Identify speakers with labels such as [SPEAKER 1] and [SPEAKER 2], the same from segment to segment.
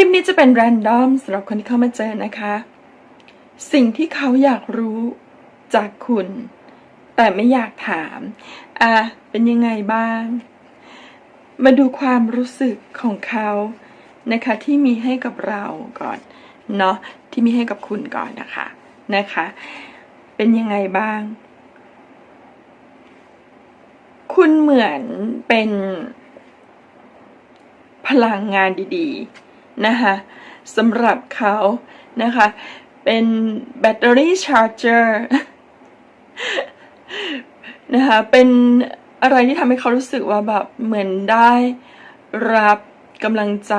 [SPEAKER 1] คลิปนี้จะเป็นแรนดอมสำหรับคนที่เข้ามาเจอนะคะ สิ่งที่เขาอยากรู้จากคุณ แต่ไม่อยากถาม อะ เป็นยังไงบ้าง มาดูความรู้สึกของเขานะคะ ที่มีให้กับเราก่อนเนาะที่มีให้กับคุณก่อนนะคะนะคะ เป็นยังไงบ้าง คุณเหมือนเป็นพลังงานดี ๆ นะคะสำหรับเขานะคะ เป็นแบตเตอรี่ชาร์จเจอร์นะคะ เป็นอะไรที่ทำให้เขารู้สึกว่าแบบเหมือนได้รับกำลังใจ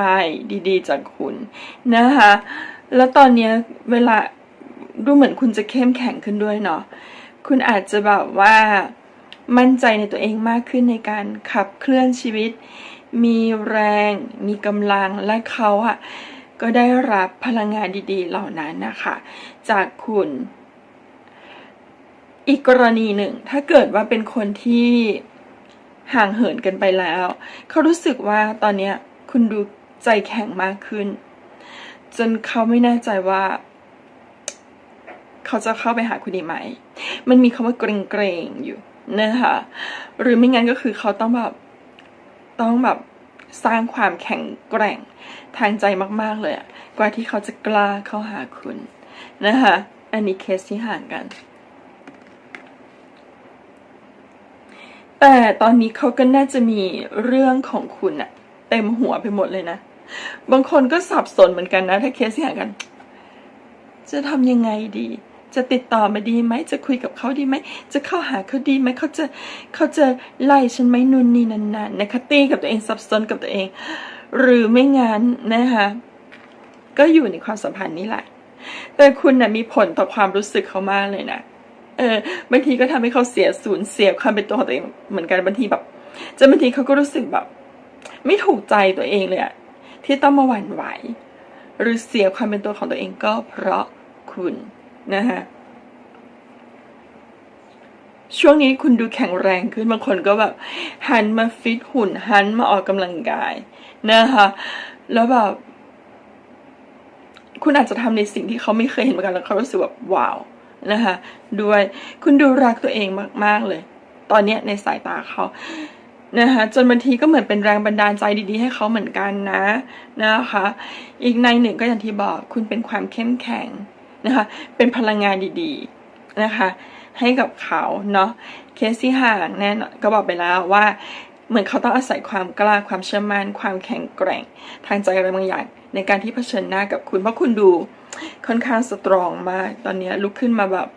[SPEAKER 1] ดีๆ จากคุณนะคะ แล้วตอนนี้เวลาดูเหมือนคุณจะเข้มแข็งขึ้นด้วยเนาะ คุณอาจจะแบบว่ามั่นใจในตัวเองมากขึ้นในการขับเคลื่อนชีวิต มีแรง มีกำลังและเขาอะก็ได้รับพลังงานดีๆ เหล่านั้นนะคะ จากคุณ อีกกรณีหนึ่ง ถ้าเกิดว่าเป็นคนที่ห่างเหินกันไปแล้ว เขารู้สึกว่าตอนนี้คุณดูใจแข็งมากขึ้น จนเขาไม่แน่ใจว่า เขาจะเข้าไปหาคุณดีไหม มันมีคำว่าเกรงๆอยู่นะคะหรือไม่งั้นก็คือเขาต้องแบบ ต้องแบบสร้างความแข็งแกร่งทางใจมาก ๆ เลยอะกว่าที่เขาจะกล้าเข้าหาคุณนะคะ อันนี้เคสที่ห่างกัน แต่ตอนนี้เขาก็น่าจะมีเรื่องของคุณอะเต็มหัวไปหมดเลยนะ บางคนก็สับสนเหมือนกันนะ ถ้าเคสที่ห่างกัน จะทำยังไงดี จะติดต่อมาดีไหม จะคุยกับเขาดีไหม จะเข้าหาเขาดีไหม เขาจะเขาจะไล่ฉันไหมนู่นนี่นั่นนั่นนะคะตีกับตัวเองสับสนกับตัวเอง หรือไม่งั้นนะคะก็อยู่ในความสัมพันธ์นี้แหละ แต่คุณนะ่ะมีผลต่อความรู้สึกเขามากเลยนะเออบางทีก็ทำให้เขาเสียสูญเสียความเป็นตัวของตัวเองเหมือนกันบางทีแบบจะบางทีเขาก็รู้สึกแบบ ไม่ถูกใจตัวเองเลยอะที่ต้องมาหวั่นไหว หรือเสียความเป็นตัวของตัวเองก็เพราะคุณ นะคะช่วงนี้คุณดูแข็งแรงขึ้นบางคนก็แบบหันมาฟิตหุ่นหันมาออกกำลังกายนะคะแล้วแบบคุณอาจจะทำในสิ่งที่เขาไม่เคยเห็นเหมือนกันแล้วเขารู้สึกแบบว้าวนะคะด้วยคุณดูรักตัวเองมาก ๆ เลย ตอนเนี้ยในสายตาเขานะคะจนบางทีก็เหมือนเป็นแรงบันดาลใจดีๆ ให้เขาเหมือนกันนะนะคะ อีกในหนึ่งก็อย่างที่บอกคุณเป็นความเข้มแข็ง นะคะ เป็นพลังงานดีๆนะคะ ให้กับเขาเนาะ เคสที่ห่างแน่นอนก็บอกไปแล้วว่า เหมือนเขาต้องอาศัยความกล้าความเชื่อมั่นความแข็งแกร่ง ทางใจอะไรบางอย่างในการที่เผชิญหน้ากับคุณ เพราะคุณดูค่อนข้างสตรองมาก ตอนนี้ลุกขึ้นมาแบบ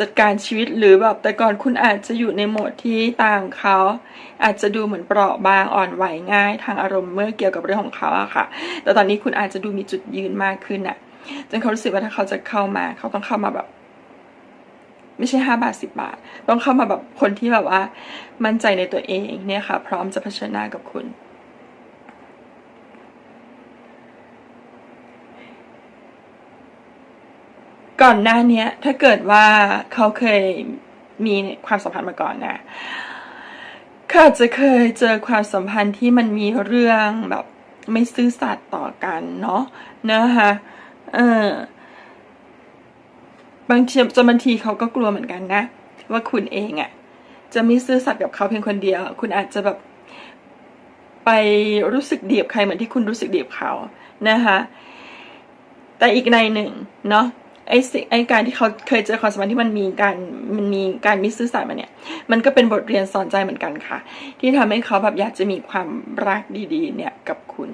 [SPEAKER 1] จัดการชีวิตหรือแบบแต่ก่อนคุณอาจจะอยู่ในโหมดที่ต่างเขา อาจจะดูเหมือนเปราะบางอ่อนไหวง่าย ทางอารมณ์เมื่อเกี่ยวกับเรื่องของเขาอะค่ะ แต่ตอนนี้คุณอาจจะดูมีจุดยืนมากขึ้นอะ จนเขารู้สึกว่าถ้าเขาจะเข้ามา เขาต้องเข้ามาแบบ ไม่ใช่ห้าบาทสิบบาท ต้องเข้ามาแบบคนที่แบบว่า มั่นใจในตัวเองเนี่ยค่ะ พร้อมจะเผชิญหน้ากับคุณ ก่อนหน้านี้ถ้าเกิดว่าเขาเคยมีความสัมพันธ์มาก่อนนะเขาอาจจะเคยเจอความสัมพันธ์ที่มันมีเรื่องแบบไม่ซื่อสัตย์ต่อกันเนาะนะคะ เออบางทีจนบางทีเขาก็กลัวเหมือนกันนะ ว่าคุณเองอะ่ะ จะไม่ซื่อสัตย์กับเขาเพียงคนเดียว คุณอาจจะแบบไปรู้สึกเดียบใครเหมือนที่คุณรู้สึกเดียบเขานะคะ แต่อีกในหนึ่งเนาะไอ้สิไอ้การที่เขาเคยเจอความสัมพันธ์ที่มันมีการมันมีการมิซื่อสัตย์มาเนี่ย มันก็เป็นบทเรียนสอนใจเหมือนกันค่ะ ที่ทำให้เขาแบบอยากจะมีความรักดีๆ เนี่ยกับคุณ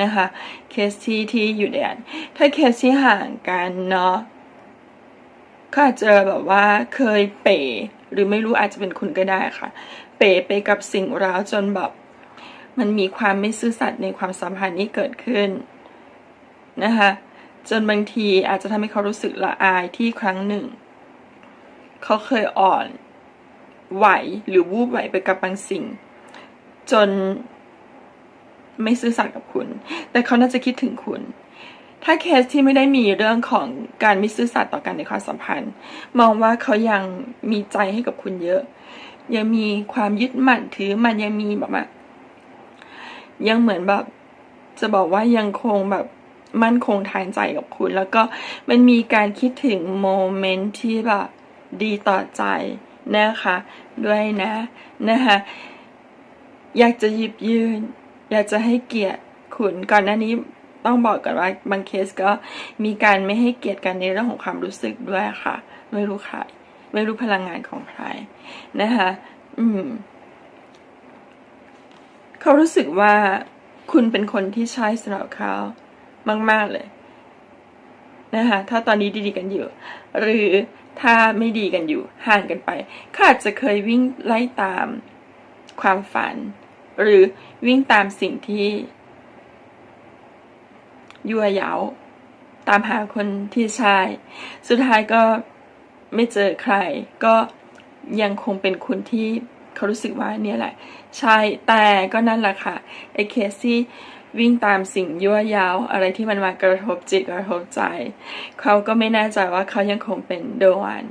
[SPEAKER 1] นะคะเคสที่ที่อยู่เดียนถ้าเคสที่ห่างกันเนาะก็อาจจะแบบว่าเคยเป๋หรือไม่รู้อาจจะเป็นคุณก็ได้ค่ะ เป๋ไปกับสิ่งร้าวจนแบบ มันมีความไม่ซื่อสัตย์ในความสัมพันธ์นี้เกิดขึ้นนะคะจนบางทีอาจจะทำให้เขารู้สึกละอายที่ครั้งหนึ่ง เขาเคยอ่อนไหวหรือวูบไหวไปกับบางสิ่ง จน ไม่ซื่อสัตย์กับคุณ แต่เขาน่าจะคิดถึงคุณ ถ้าเคสที่ไม่ได้มีเรื่องของการไม่ซื่อสัตย์ต่อกันในความสัมพันธ์ มองว่าเขายังมีใจให้กับคุณเยอะ ยังมีความยึดมั่นถือมันยังมีแบบว่ายังเหมือนแบบจะบอกว่ายังคงแบบมั่นคงทางใจกับคุณ แล้วก็มันมีการคิดถึงโมเมนต์ที่แบบดีต่อใจนะคะ ด้วยนะนะคะอยากจะหยิบยืน อยากจะให้เกียรติคุณก่อนหน้านี้ต้องบอกก่อนว่าบางเคสก็มีการไม่ให้เกียรติกันในเรื่องของความรู้สึกด้วยค่ะ ไม่รู้ใครไม่รู้พลังงานของใครนะคะ อืม เขารู้สึกว่าคุณเป็นคนที่ใช่สำหรับเขามาก ๆ เลย นะคะถ้าตอนนี้ดีๆกันอยู่ หรือถ้าไม่ดีกันอยู่ห่างกันไปเขาอาจจะเคยวิ่งไล่ตามความฝัน หรือวิ่งตามสิ่งที่ยั่วเย้า ตามหาคนที่ใช่ สุดท้ายก็ไม่เจอใคร ก็ยังคงเป็นคุณที่เขารู้สึกว่าเนี่ยแหละ ใช่แต่ก็นั่นแหละค่ะไอ้เคสที่วิ่งตามสิ่งยั่วยาว อะไรที่มันมากระทบจิตกระทบใจ เขาก็ไม่แน่ใจว่าเขายังคงเป็นเดวัน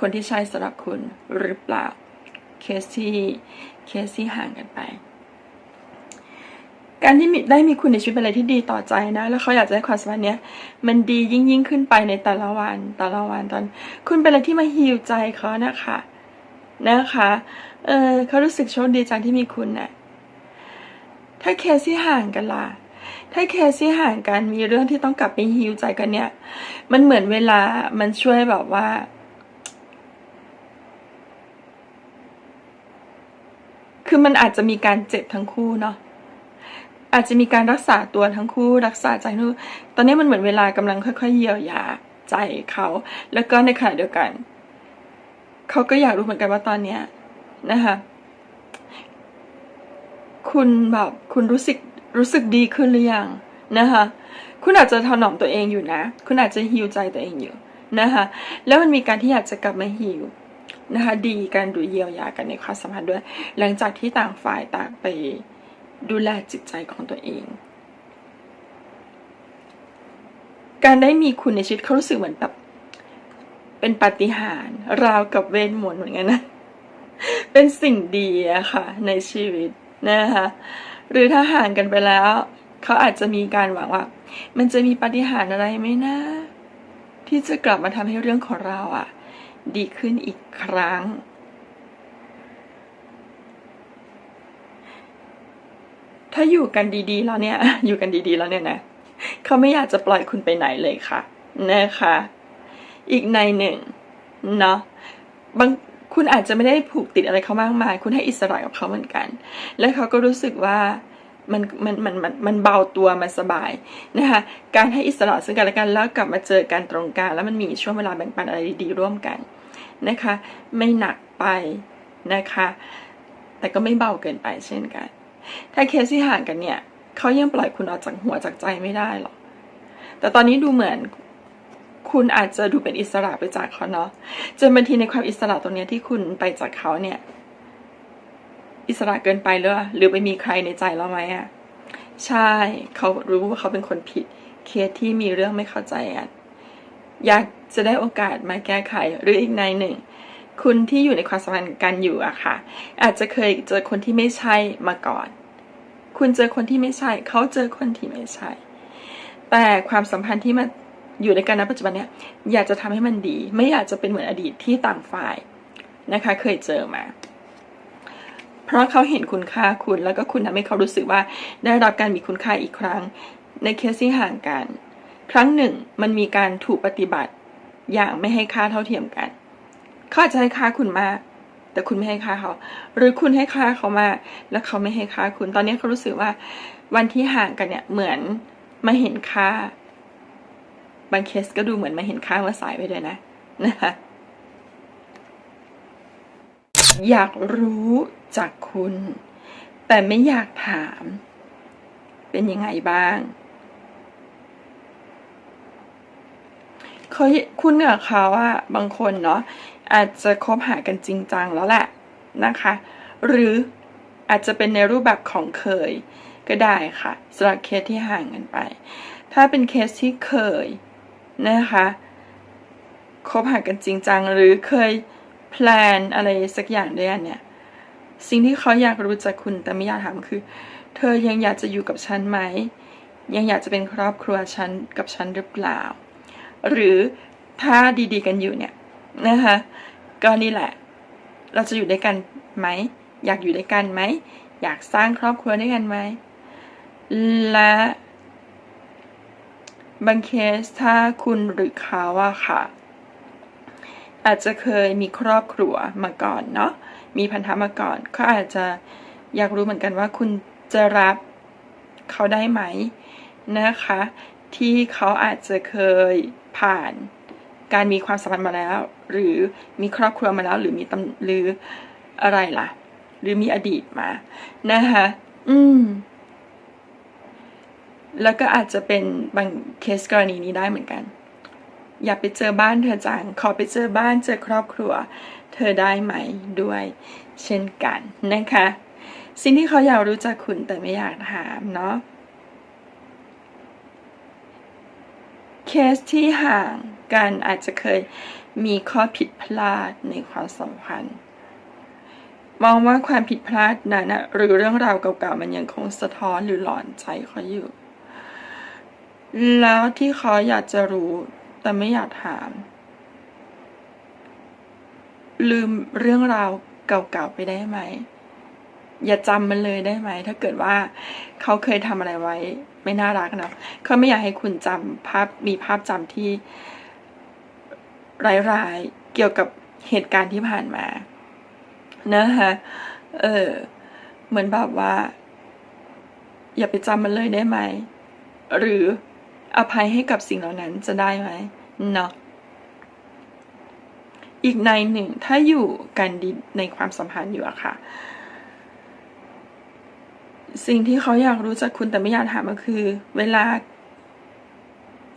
[SPEAKER 1] คนที่ใช่สำหรับคุณหรือเปล่าเคสที่ เคสที่ห่างกันไป การที่ได้มีคุณในชีวิตเป็นอะไรที่ดีต่อใจนะ แล้วเขาอยากจะให้ความสัมพันธ์เนี้ยมันดียิ่งยิ่งขึ้นไปในแต่ละวันแต่ละวันตอน คุณเป็นอะไรที่มาฮิวใจเขานะคะนะคะเออเขารู้สึกโชคดีจังที่มีคุณนะ่ะถ้าเคสที่ห่างกันล่ะ ถ้าเคสที่ห่างกันมีเรื่องที่ต้องกลับไปฮิวใจกันเนี่ย มันเหมือนเวลามันช่วยแบบว่า คือมันอาจจะมีการเจ็บทั้งคู่เนาะอาจจะมีการรักษาตัวทั้งคู่รักษาใจทั้งคู่ตอนนี้มันเหมือนเวลากำลังค่อยๆเยียวยาใจเขา แล้วก็ในขณะเดียวกัน เขาก็อยากรู้เหมือนกันว่าตอนเนี้ยนะคะคุณแบบคุณรู้สึกรู้สึกดีขึ้นหรือยังนะคะคุณอาจจะถนอมตัวเองอยู่นะ คุณอาจจะฮิวใจตัวเองอยู่นะคะแล้วมันมีการที่อยากจะกลับมาฮิว นะคะดีการดูเยียวยากันในความสัมพันธ์ด้วย หลังจากที่ต่างฝ่ายต่างไปดูแลจิตใจของตัวเอง การได้มีคุณในชีวิตเขารู้สึกเหมือนแบบเป็นปาฏิหาริย์ราวกับเวทมนต์เหมือนกันนะ เป็นสิ่งดีอะค่ะ ในชีวิตนะคะ หรือถ้าห่างกันไปแล้ว เขาอาจจะมีการหวังว่า มันจะมีปาฏิหาริย์อะไรไหมนะ ที่จะกลับมาทำให้เรื่องของเราอะ ดีขึ้นอีกครั้ง ถ้าอยู่กันดีๆแล้วเนี่ย อยู่กันดีๆแล้วเนี่ยนะ เขาไม่อยากจะปล่อยคุณไปไหนเลยค่ะ นะคะ อีกในหนึ่งเนาะ บางคุณอาจจะไม่ได้ผูกติดอะไรเขามากมาย คุณให้อิสระกับเขาเหมือนกัน และเขาก็รู้สึกว่า มันมันมันมันมันเบาตัวมันสบายนะคะการให้อิสระซึ่งกันและกันแล้วกลับมาเจอกันตรงกลางแล้วมันมีช่วงเวลาแบ่งปันอะไรดีๆร่วมกันนะคะ ไม่หนักไปนะคะ แต่ก็ไม่เบาเกินไปเช่นกัน ถ้าเคสที่ห่างกันเนี่ยเขายังปล่อยคุณออกจากหัวจากใจไม่ได้หรอกแต่ตอนนี้ดูเหมือนคุณอาจจะดูเป็นอิสระไปจากเขาเนาะจนบางทีในความอิสระตรงเนี้ยที่คุณไปจากเขาเนี่ย อิสระเกินไปหรือหรือไปมีใครในใจแล้วไหมอะใช่เขารู้ว่าเขาเป็นคนผิด เคสที่มีเรื่องไม่เข้าใจกันอยากจะได้โอกาสมาแก้ไขหรืออีกในหนึ่ง คุณที่อยู่ในความสัมพันธ์กันอยู่อะค่ะ อาจจะเคยเจอคนที่ไม่ใช่มาก่อน คุณเจอคนที่ไม่ใช่ เขาเจอคนที่ไม่ใช่ แต่ความสัมพันธ์ที่มาอยู่ในการณปัจจุบันเนี้ยอยากจะทำให้มันดี ไม่อยากจะเป็นเหมือนอดีตที่ต่างฝ่ายนะคะ เคยเจอมา ราะเขาเห็นคุณค่าคุณ แล้วก็คุณทำให้เขารู้สึกว่าได้รับการมีคุณค่าอีกครั้ง ในเคสที่ห่างกัน ครั้งหนึ่งมันมีการถูกปฏิบัติอย่างไม่ให้ค่าเท่าเทียมกัน เขาอาจจะให้ค่าคุณมาก แต่คุณไม่ให้ค่าเขา หรือคุณให้ค่าเขามาก แล้วเขาไม่ให้ค่าคุณ ตอนนี้เขารู้สึกว่า วันที่ห่างกันเนี่ยเหมือนมาเห็นค่า บางเคสก็ดูเหมือนมาเห็นค่าว่าสายไปเลยนะนะคะอยากรู้ จากคุณ แต่ไม่อยากถาม เป็นยังไงบ้างเขาคุณกับเขาอะบางคนเนาะอาจจะคบหากันจริงจังแล้วแหละนะคะ หรืออาจจะเป็นในรูปแบบของเคยก็ได้ค่ะสำหรับเคสที่ห่างกันไป ถ้าเป็นเคสที่เคยนะคะคบหากันจริงจังหรือเคยแพลนอะไรสักอย่างด้วยกันเนี่ย สิ่งที่เขาอยากรู้จากคุณแต่ไม่อยากถามคือ เธอยังอยากจะอยู่กับฉันไหม ยังอยากจะเป็นครอบครัวฉันกับฉันหรือเปล่า หรือถ้าดีๆกันอยู่เนี่ยนะคะก็นี่แหละ เราจะอยู่ด้วยกันไหม อยากอยู่ด้วยกันไหม อยากสร้างครอบครัวด้วยกันไหม และบางเคสถ้าคุณหรือเขาอะค่ะ อาจจะเคยมีครอบครัวมาก่อนเนาะ มีพันธะมาก่อนเขาอาจจะอยากรู้เหมือนกันว่าคุณจะรับเขาได้ไหมนะคะ ที่เขาอาจจะเคยผ่านการมีความสัมพันธ์มาแล้ว หรือมีครอบครัวมาแล้ว หรือมีตำหรืออะไรล่ะ หรือมีอดีตมา นะคะอืม แล้วก็อาจจะเป็นบางเคสกรณีนี้ได้เหมือนกัน อย่าไปเจอบ้านเธอจังขอไปเจอบ้านเจอครอบครัว เธอได้ไหมด้วยเช่นกันนะคะ สิ่งที่เขาอยากรู้จักคุณแต่ไม่อยากถามเนาะเคสที่ห่างกันอาจจะเคยมีข้อผิดพลาดในความสัมพันธ์มองว่าความผิดพลาดนั้นนะหรือเรื่องราวเก่าๆมันยังคงสะท้อนหรือหลอนใจเขาอยู่ แล้วที่เขาอยากจะรู้แต่ไม่อยากถาม ลืมเรื่องราวเก่าๆไปได้ไหม อย่าจำมันเลยได้ไหม ถ้าเกิดว่าเขาเคยทำอะไรไว้ ไม่น่ารักนะเขาไม่อยากให้คุณจำภาพมีภาพจำที่ร้ายๆเกี่ยวกับเหตุการณ์ที่ผ่านมานะคะเออ เหมือนแบบว่า อย่าไปจำมันเลยได้ไหม หรืออภัยให้กับสิ่งเหล่านั้นจะได้ไหมเนาะ อีกในหนึ่งถ้าอยู่กันดีในความสัมพันธ์อยู่อะค่ะ สิ่งที่เขาอยากรู้จากคุณแต่ไม่อยากถามก็คือ เวลา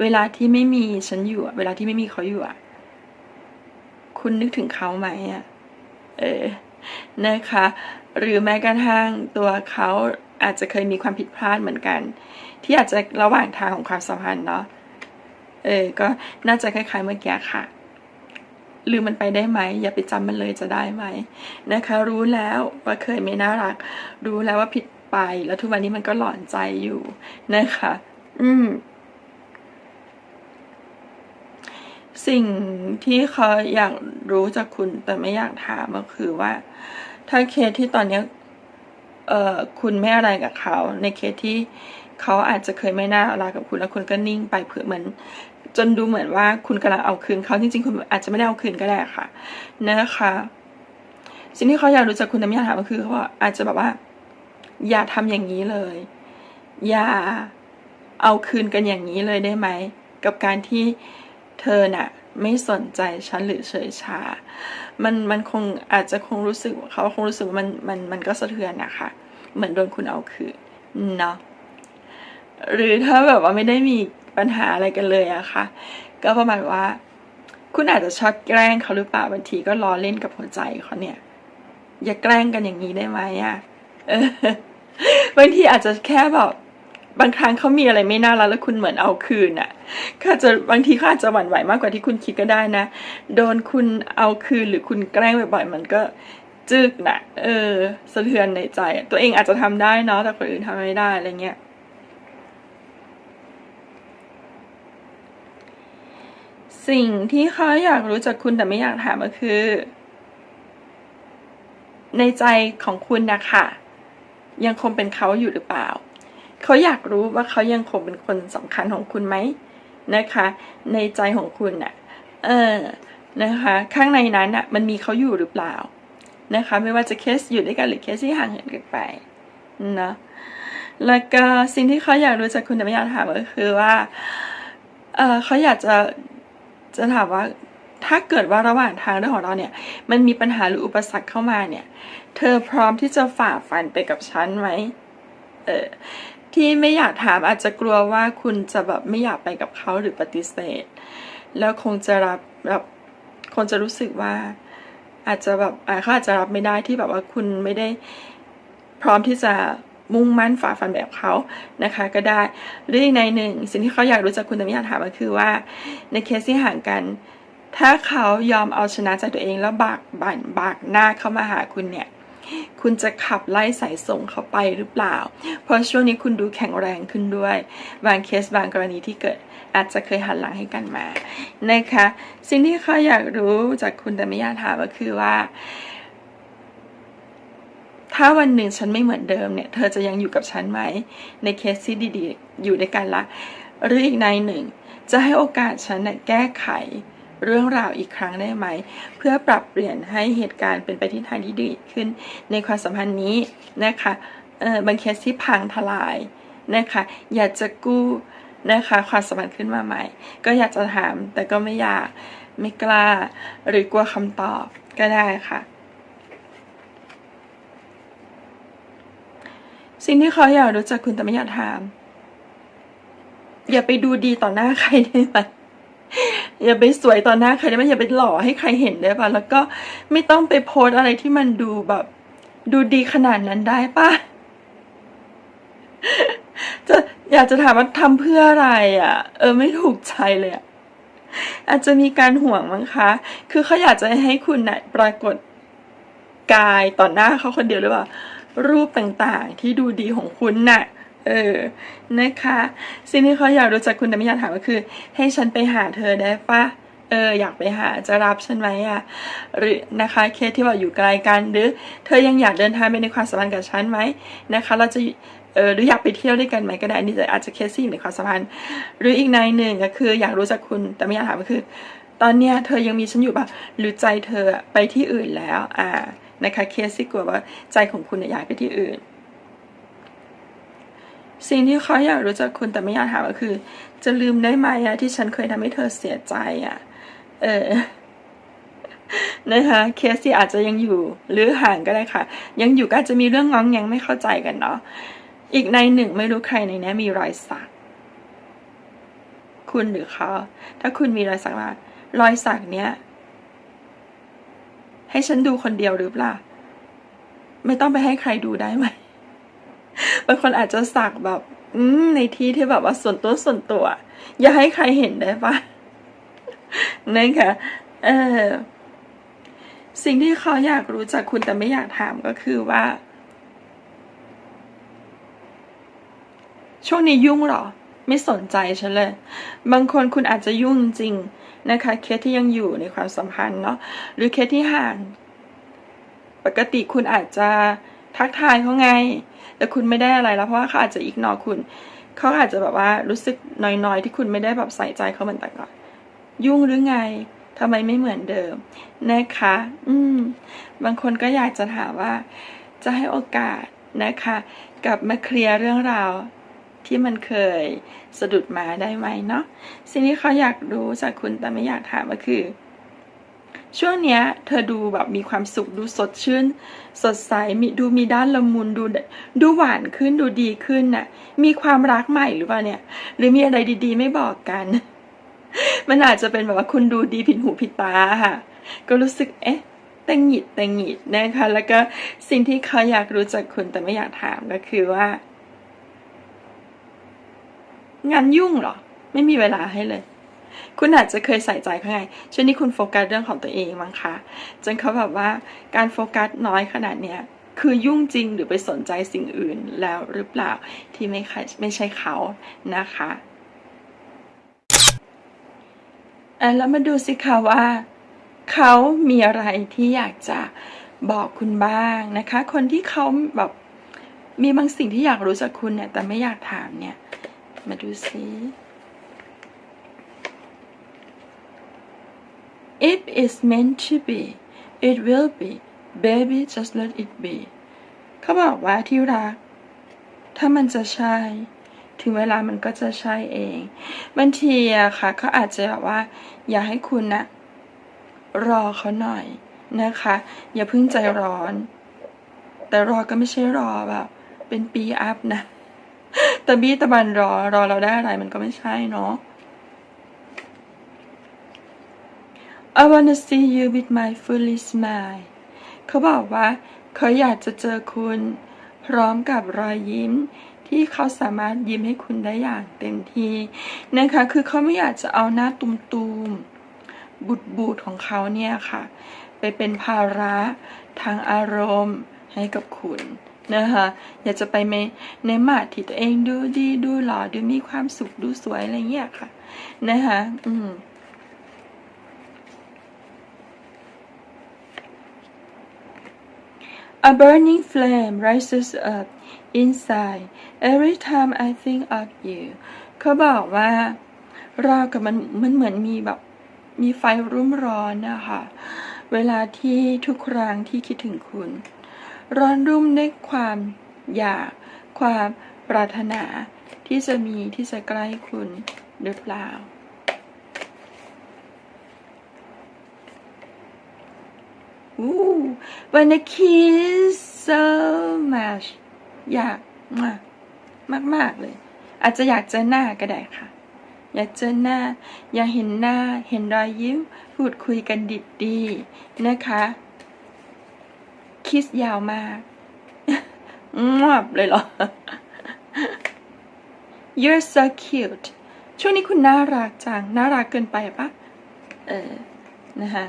[SPEAKER 1] เวลาที่ไม่มีฉันอยู่เวลาที่ไม่มีเขาอยู่อะคุณนึกถึงเขาไหมอะเออนะคะ หรือแม้กระทั่งตัวเขาอาจจะเคยมีความผิดพลาดเหมือนกัน ที่อาจจะระหว่างทางของความสัมพันธ์เนาะเออก็น่าจะคล้ายๆเมื่อกี้ค่ะ ลืมมันไปได้ไหม อย่าไปจำมันเลยจะได้ไหมนะคะ รู้แล้วว่าเคยไม่น่ารัก รู้แล้วว่าผิดไป แล้วทุกวันนี้มันก็หลอนใจอยู่นะคะ อืม สิ่งที่เขาอยากรู้จากคุณแต่ไม่อยากถามก็คือว่า ถ้าเคสที่ตอนนี้เอ่อคุณไม่อะไรกับเขา ในเคสที่เขาอาจจะเคยไม่น่ารักกับคุณแล้วคุณก็นิ่งไปเผื่อเหมือน จนดูเหมือนว่าคุณกำลังเอาคืนเขาจริงๆ คุณอาจจะไม่ได้เอาคืนก็ได้ค่ะนะคะ สิ่งที่เขาอยากรู้จากคุณแต่ไม่อยากถามก็คือเขาบอกอาจจะแบบว่า อย่าทำอย่างนี้เลย อย่าเอาคืนกันอย่างนี้เลยได้ไหม กับการที่เธอน่ะ ไม่สนใจฉันหรือเฉยชา มันมันคงอาจจะคงรู้สึกเขาคงรู้สึกว่ามันมันมันก็สะเทือนนะคะ เหมือนโดนคุณเอาคืนเนาะหรือถ้าแบบว่าไม่ได้มี ปัญหาอะไรกันเลยอะค่ะ ก็ประมาณว่า คุณอาจจะชอบแกล้งเขาหรือเปล่าบางทีก็ล้อเล่นกับหัวใจเขาเนี่ย อย่าแกล้งกันอย่างนี้ได้ไหมอะบางทีอาจจะแค่แบบบางครั้งเขามีอะไรไม่น่ารักแล้วคุณเหมือนเอาคืนอะเขาอาจะบางทีเขาอาจจะหวั่นไหวมากกว่าที่คุณคิดก็ได้นะ โดนคุณเอาคืนหรือคุณแกล้งบ่อยๆมันก็จึกนะเออ สะเทือนในใจ ตัวเองอาจจะทำได้เนาะแต่คนอื่นทำไม่ได้อะไรเงี้ย สิ่งที่เขาอยากรู้จากคุณแต่ไม่อยากถามก็คือ ในใจของคุณนะคะยังคงเป็นเขาอยู่หรือเปล่า เขาอยากรู้ว่าเขายังคงเป็นคนสำคัญของคุณไหมนะคะ ในใจของคุณน่ะ เออนะคะ ข้างในนั้นน่ะ มันมีเขาอยู่หรือเปล่านะคะ ไม่ว่าจะเคสอยู่ด้วยกันหรือเคสที่ห่างเหินกันไปนะแล้วก็สิ่งที่เขาอยากรู้จากคุณแต่ไม่อยากถามก็คือว่าเออเขาอยากจะ จะถามว่าถ้าเกิดว่าระหว่างทางเรื่องของเราเนี่ย มันมีปัญหาหรืออุปสรรคเข้ามาเนี่ย เธอพร้อมที่จะฝ่าฟันไปกับฉันไหมเออที่ไม่อยากถามอาจจะกลัวว่าคุณจะแบบไม่อยากไปกับเขาหรือปฏิเสธ แล้วคงจะรับแบบคงจะรู้สึกว่า อาจจะแบบเขาอาจจะรับไม่ได้ที่แบบว่าคุณไม่ได้พร้อมที่จะ มุ่งมั่นฝ่าฟันแบบเขานะคะ ก็ได้หรืออีกในหนึ่ง สิ่งที่เขาอยากรู้จากคุณแต่ไม่อยากถามก็คือว่า ในเคสที่ห่างกัน ถ้าเขายอมเอาชนะใจตัวเองแล้วบากบั่นบากหน้าเข้ามาหาคุณเนี่ยคุณจะขับไล่สายส่งเขาไปหรือเปล่า เพราะช่วงนี้คุณดูแข็งแรงขึ้นด้วย บางเคสบางกรณีที่เกิดอาจจะเคยหันหลังให้กันมานะคะ สิ่งที่เขาอยากรู้จากคุณแต่ไม่อยากถามก็คือว่า ถ้าวันหนึ่งฉันไม่เหมือนเดิมเนี่ย เธอจะยังอยู่กับฉันไหม ในเคสที่ดีๆ อยู่ด้วยกันละ หรืออีกในหนึ่ง จะให้โอกาสฉันน่ะแก้ไขเรื่องราวอีกครั้งได้ไหม เพื่อปรับเปลี่ยนให้เหตุการณ์เป็นไปที่ทางที่ดีขึ้น ในความสัมพันธ์นี้นะคะเออบางเคสที่พังทลายนะคะอยากจะกู้นะคะความสัมพันธ์ขึ้นมาใหม่ ก็อยากจะถามแต่ก็ไม่อยากไม่กล้า หรือกลัวคำตอบก็ได้ค่ะ สิ่งที่เขาอยากรู้จักคุณแต่ไม่อยากถาม อย่าไปดูดีต่อหน้าใครได้ไหมอย่าไปสวยต่อหน้าใครได้ไหมอย่าไปหล่อให้ใครเห็นได้ปะแล้วก็ไม่ต้องไปโพสอะไรที่มันดูแบบ ดูดีขนาดนั้นได้ปะจะอยากจะถามว่าทำเพื่ออะไรอะ เออไม่ถูกใจเลยอะอาจจะมีการห่วงมั้งคะ คือเขาอยากจะให้คุณน่ะปรากฏกายต่อหน้าเขาคนเดียวหรือเปล่า รูปต่างๆ ที่ดูดีของคุณน่ะเออ นะคะ สิ่งที่เขาอยากรู้จักคุณแต่ไม่อยากถามก็คือ ให้ฉันไปหาเธอได้ปะเอออยากไปหาจะรับฉันไหมอะหรือนะคะเคสที่ว่าอยู่ไกลกันหรือ เธอยังอยากเดินทางไปในความสัมพันธ์กับฉันไหมนะคะ เราจะเออหรืออยากไปเที่ยวด้วยกันไหมก็ได้อันนี่อาจจะเคสที่อยู่ในความสัมพันธ์ หรืออีกในหนึ่งก็คือ อยากรู้จักคุณแต่ไม่อยากถามก็คือ ตอนเนี้ยเธอยังมีฉันอยู่ปะหรือใจเธอไปที่อื่นแล้ว อ่า นะคะเคสที่กลัวว่าใจของคุณเนี่ยย้ายไปที่อื่น สิ่งที่เขาอยากรู้จักคุณแต่ไม่อยากถามก็คือ จะลืมได้ไหมอะที่ฉันเคยทำให้เธอเสียใจอะเออนะคะเคสที่อาจจะยังอยู่หรือห่างก็ได้ค่ะ ยังอยู่ก็อาจจะมีเรื่องงองแงงไม่เข้าใจกันเนาะอีกในหนึ่งไม่รู้ใครในนี้มีรอยสัก คุณหรือเขาถ้าคุณมีรอยสักมารอยสักเนี้ย ให้ฉันดูคนเดียวหรือเปล่า ไม่ต้องไปให้ใครดูได้ไหมบางคนอาจจะสักแบบ อืมในที่ที่แบบว่าส่วนตัวส่วนตัว อย่าให้ใครเห็นได้ปะนะคะเออสิ่งที่เขาอยากรู้จากคุณแต่ไม่อยากถามก็คือว่า ช่วงนี้ยุ่งเหรอ ไม่สนใจฉันเลย บางคนคุณอาจจะยุ่งจริง นะคะ เคสที่ยังอยู่ในความสัมพันธ์เนาะหรือเคสที่ห่าง ปกติคุณอาจจะทักทายเขาไง แต่คุณไม่ได้อะไรแล้วเพราะว่าเขาอาจจะอีกนอคุณ เขาอาจจะแบบว่ารู้สึกน้อยๆ ที่คุณไม่ได้แบบใส่ใจเขาเหมือนแต่ก่อนยุ่งหรือไงทำไมไม่เหมือนเดิมนะคะ อืม บางคนก็อยากจะถามว่า จะให้โอกาสนะคะ กลับมาเคลียร์เรื่องราว ที่มันเคยสะดุดมาได้ไหมเนาะสิ่งที่เขาอยากรู้จากคุณแต่ไม่อยากถามก็คือ ช่วงเนี้ย เธอดูแบบมีความสุขดูสดชื่น สดใสมีดูมีด้านละมุนดูดูหวานขึ้นดูดีขึ้นน่ะ มีความรักใหม่หรือเปล่าเนี่ย หรือมีอะไรดี ๆ ไม่บอกกัน มันอาจจะเป็นแบบว่าคุณดูดีผิดหูผิดตาค่ะ ก็รู้สึกเอ๊ะแตงหิดแตงหิดนะคะ แล้วก็สิ่งที่เขาอยากรู้จากคุณแต่ไม่อยากถามก็คือว่า งานยุ่งเหรอ ไม่มีเวลาให้เลย คุณอาจจะเคยใส่ใจเขาไงช่วงนี้คุณโฟกัสเรื่องของตัวเองมั้งคะจนเขาแบบว่าการโฟกัสน้อยขนาดเนี้ยคือยุ่งจริงหรือไปสนใจสิ่งอื่นแล้วหรือเปล่าที่ไม่ใช่ไม่ใช่เขานะคะอะแล้วมาดูสิคะว่า เขามีอะไรที่อยากจะบอกคุณบ้างนะคะ คนที่เขาแบบมีบางสิ่งที่อยากรู้จากคุณเนี่ย แต่ไม่อยากถามเนี่ย มาดูสิ If it's meant to be it will be baby just let it be เขาบอกว่าที่รัก ถ้ามันจะใช่ ถึงเวลามันก็จะใช่เองบางทีอะค่ะเขาอาจจะแบบว่า อยากให้คุณนะรอเขาหน่อยนะคะ อย่าเพิ่งใจร้อน แต่รอก็ไม่ใช่รอแบบ เป็นปีอัพนะ ตะบี้ตะบันรอรอเราได้อะไรมันก็ไม่ใช่เนาะ I wanna see you with my fully smile เขาบอกว่าเขาอยากจะเจอคุณ พร้อมกับรอยยิ้ม ที่เขาสามารถยิ้มให้คุณได้อย่างเต็มที่นะคะ คือเขาไม่อยากจะเอาหน้าตุมๆบูดบูดของเขาเนี่ยค่ะ ไปเป็นภาระทางอารมณ์ให้กับคุณ นะคะอยากจะไปในในมาดที่ตัวเองดูดีดูหล่อดูมีความสุขดูสวยอะไรเงี้ยค่ะนะคะอืม A burning flame rises up inside every time I think of you เขาบอกว่าเรากับมันมันเหมือนมีแบบมีไฟรุ่มร้อนนะคะ เวลาที่ทุกครั้งที่คิดถึงคุณ ร้อนรุ่มด้วยความอยาก ความปรารถนาที่จะมีที่จะใกล้คุณหรือเปล่า Ooh, when a kiss so much อยากมากมากมากเลย อาจจะอยากเจอหน้าก็ได้ค่ะ อยากเจอหน้า อยากเห็นหน้า เห็นรอยยิ้ม พูดคุยกันดิบดีนะคะ คิสยาวมากมอบเลยเหรอ You're so cute ช่วงนี้คุณน่ารักจัง น่ารักเกินไปปะเออ นะคะ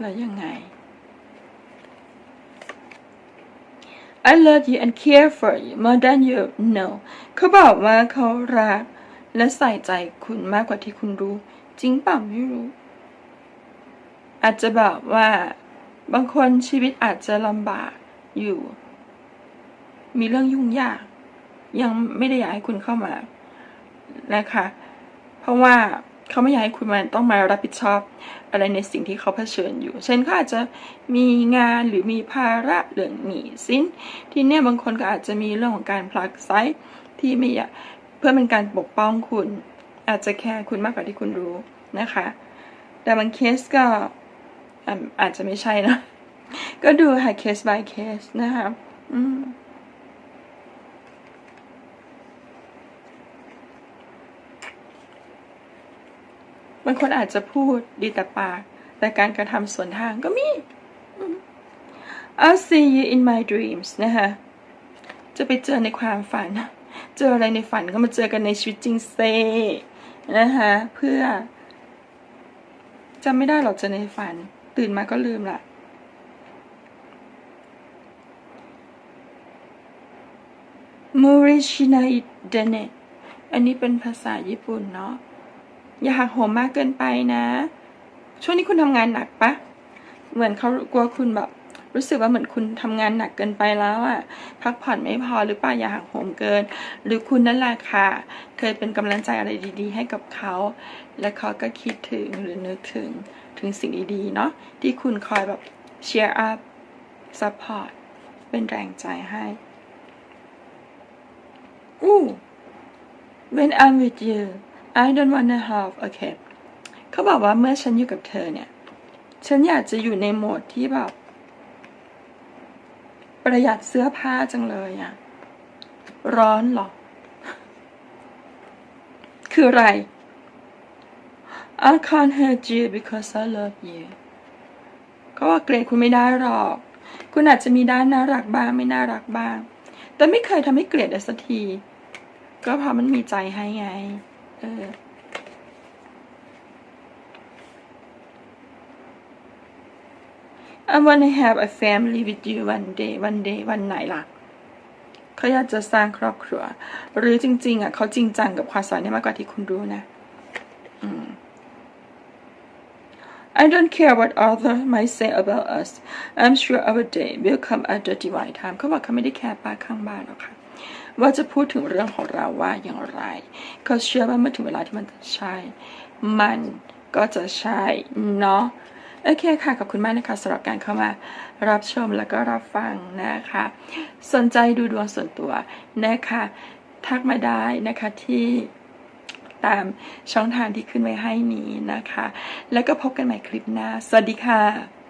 [SPEAKER 1] แล้วยังไง I love you and care for you more than you know เขาบอกว่าเขารัก และใส่ใจคุณมากกว่าที่คุณรู้ จริงเปล่าไม่รู้ อาจจะบอกว่าบางคนชีวิตอาจจะลำบากอยู่ มีเรื่องยุ่งยาก ยังไม่ได้อยากให้คุณเข้ามานะคะ เพราะว่าเขาไม่อยากให้คุณมาต้องมารับผิดชอบอะไรในสิ่งที่เขาเผชิญอยู่ เช่นเขาอาจจะมีงานหรือมีภาระเรื่องหนี้สินที่เนี่ยบางคนก็อาจจะมีเรื่องของการพลักไซส์ที่ไม่อยากเพื่อเป็นการปกป้องคุณ อาจจะแคร์คุณมากกว่าที่คุณรู้นะคะ แต่บางเคสก็ อาจจะไม่ใช่นะ ก็ดูค่ะ case by case นะคะอืมบางคนอาจจะพูดดีแต่ปาก แต่การกระทำสวนทางก็มี I'll see you in my dreams นะคะ จะไปเจอในความฝัน เจออะไรในฝันก็มาเจอกันในชีวิตจริงเซนะคะ เพื่อจำไม่ได้หรอกเจอในฝัน ตื่นมาก็ลืมละมูริชินาอิเดเนอันนี้เป็นภาษาญี่ปุ่นเนาะ อย่าหักโหมมากเกินไปนะ ช่วงนี้คุณทำงานหนักปะ เหมือนเขากลัวคุณแบบรู้สึกว่าเหมือนคุณทำงานหนักเกินไปแล้วอะพักผ่อนไม่พอหรือเปล่าอย่าหักโหมเกิน หรือคุณนั่นแหละค่ะ เคยเป็นกำลังใจอะไรดี ๆ ให้กับเขา และเขาก็คิดถึงหรือนึกถึง ถึงสิ่งดีๆเนาะที่คุณคอยแบบเชียร์อัพซัพพอร์ตเป็นแรงใจให้อู้ When I'm with you I don't wanna have okay เขาบอกว่าเมื่อฉันอยู่กับเธอเนี่ย ฉันอยากจะอยู่ในโหมดที่แบบ ประหยัดเสื้อผ้าจังเลยอะร้อนหรอ คืออะไร I can't hurt you because I love you เขาว่าเกรดคุณไม่ได้หรอก คุณอาจจะมีด้านน่ารักบ้างไม่น่ารักบ้าง แต่ไม่เคยทำให้เกลียดได้สักที ก็เพราะมันมีใจให้ไงเออ I wanna have a family with you one day one day วันไหนล่ะ เขาอยากจะสร้างครอบครัว หรือจริง ๆ อะ เขาจริงจังกับความสัมพันธ์มากกว่าที่คุณรู้นะ อืม I don't care what others might say about us I'm sure our day will come at the divine time เขาบอกเขาไม่ได้แคร์ป้าข้างบ้านหรอกค่ะ ว่าจะพูดถึงเรื่องของเราว่าอย่างไร เขาเชื่อว่าเมื่อถึงเวลาที่มันใช่ มันก็จะใช่เนาะ โอเคค่ะ ขอบคุณมากนะคะสำหรับการเข้ามารับชมแล้วก็รับฟังนะคะ สนใจดูดวงส่วนตัวนะคะ ทักมาได้นะคะที่ ตามช่องทางที่ขึ้นไว้ให้นี้นะคะ แล้วก็พบกันใหม่คลิปหน้า สวัสดีค่ะ